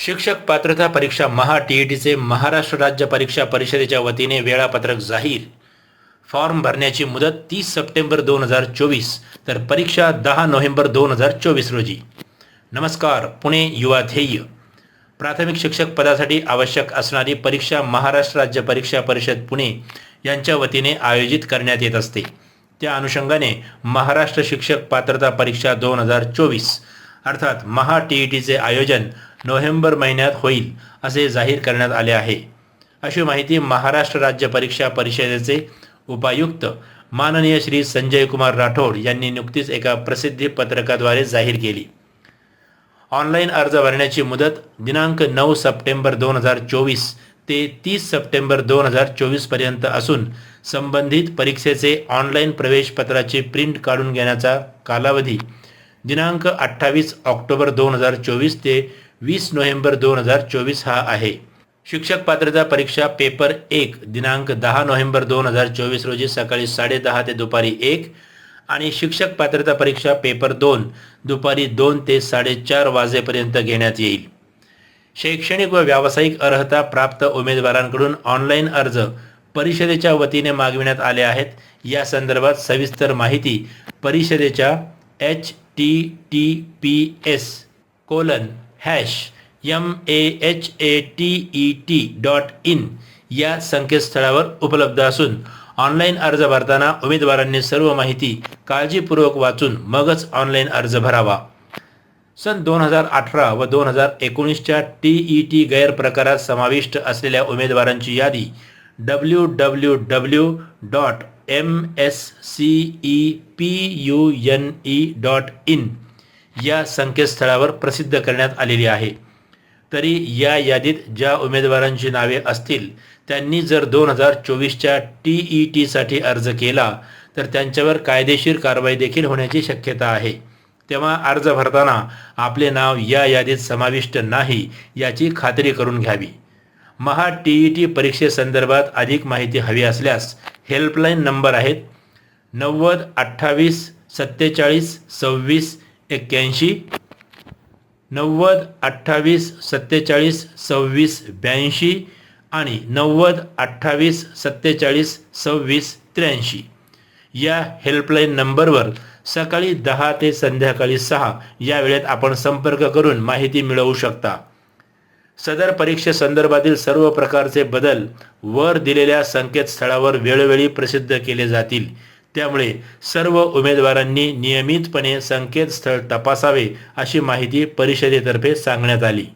शिक्षक पात्रता परीक्षा महा टी ई टीचे महाराष्ट्र राज्य परीक्षा परिषदेच्या वतीने वेळापत्रक जाहीर. फॉर्म भरण्याची मुदत तीस सप्टेंबर दोन हजार चोवीस तर परीक्षा दहा नोव्हेंबर दोन हजार चोवीस रोजी. नमस्कार पुणे युवा ध्येय. प्राथमिक शिक्षक पदासाठी आवश्यक असणारी परीक्षा महाराष्ट्र राज्य परीक्षा परिषद पुणे यांच्या वतीने आयोजित करण्यात येत असते. त्या अनुषंगाने महाराष्ट्र शिक्षक पात्रता परीक्षा दोन हजार चोवीस अर्थात महा टी ई टीचे आयोजन नोव्हेंबर महिन्यात होईल असे जाहीर करण्यात आले आहे. अशी माहिती महाराष्ट्र राज्य परीक्षा परिषदेचे उपायुक्त माननीय श्री संजय कुमार राठोड यांनी नुकतीच एका प्रसिद्धी पत्रकाद्वारे जाहीर केली. ऑनलाईन अर्ज भरण्याची मुदत दिनांक नऊ सप्टेंबर दोन हजार चोवीस ते तीस सप्टेंबर दोन हजार चोवीसपर्यंत असून संबंधित परीक्षेचे ऑनलाईन प्रवेशपत्राची प्रिंट काढून घेण्याचा कालावधी दिनांक अठ्ठावीस ऑक्टोबर दोन हजार चोवीस ते वीस नोव्हेंबर दोन हजार चोवीस हा आहे. शिक्षक पात्रता परीक्षा पेपर एक दिनांक दहा नोव्हेंबर दोन हजार चोवीस रोजी सकाळी साडेदहा ते दुपारी एक आणि शिक्षक पात्रता परीक्षा पेपर दोन दुपारी दोन ते साडेचार वाजेपर्यंत घेण्यात येईल. शैक्षणिक व व्यावसायिक अर्हता प्राप्त उमेदवारांकडून ऑनलाईन अर्ज परिषदेच्या वतीने मागविण्यात आले आहेत. या संदर्भात सविस्तर माहिती परिषदेच्या H T T P S colon hash M A H A T E T dot in या संकेतस्थळावर उपलब्ध असून ऑनलाईन अर्ज भरताना उमेदवारांनी सर्व माहिती काळजीपूर्वक वाचून मगच ऑनलाईन अर्ज भरावा. सन दोन हजार अठरा व दोन हजार एकोणीसच्या टी ई टी गैरप्रकारात समाविष्ट असलेल्या उमेदवारांची यादी W W W dot M S C E P U N E dot in या संकेतस्थळावर प्रसिद्ध करण्यात आलेली आहे. तरी या यादीत ज्या उमेदवारांची नावे असतील त्यांनी जर दोन हजार चोवीसच्या टी ई टीसाठी अर्ज केला तर त्यांच्यावर कायदेशीर कारवाई देखील होण्याची शक्यता आहे. तेव्हा अर्ज भरताना आपले नाव या यादीत समाविष्ट नाही याची खात्री करून घ्यावी. महा टी ई टी परीक्षेसंदर्भात अधिक माहिती हवी असल्यास हेल्पलाईन नंबर आहेत नव्वद अठ्ठावीस सत्तेचाळीस सव्वीस एक्क्याऐंशी नव्वद अठ्ठावीस सत्तेचाळीस सव्वीस ब्याऐंशी आणि नव्वद अठ्ठावीस सत्तेचाळीस सव्वीस त्र्याऐंशी. या हेल्पलाईन नंबरवर सकाळी दहा ते संध्याकाळी सहा या वेळेत आपण संपर्क करून माहिती मिळवू शकता. सदर परीक्षेसंदर्भातील सर्व प्रकारचे बदल वर दिलेल्या संकेतस्थळावर वेळोवेळी प्रसिद्ध केले जातील. त्यामुळे सर्व उमेदवारांनी नियमितपणे संकेतस्थळ तपासावे अशी माहिती परिषदेतर्फे सांगण्यात आली.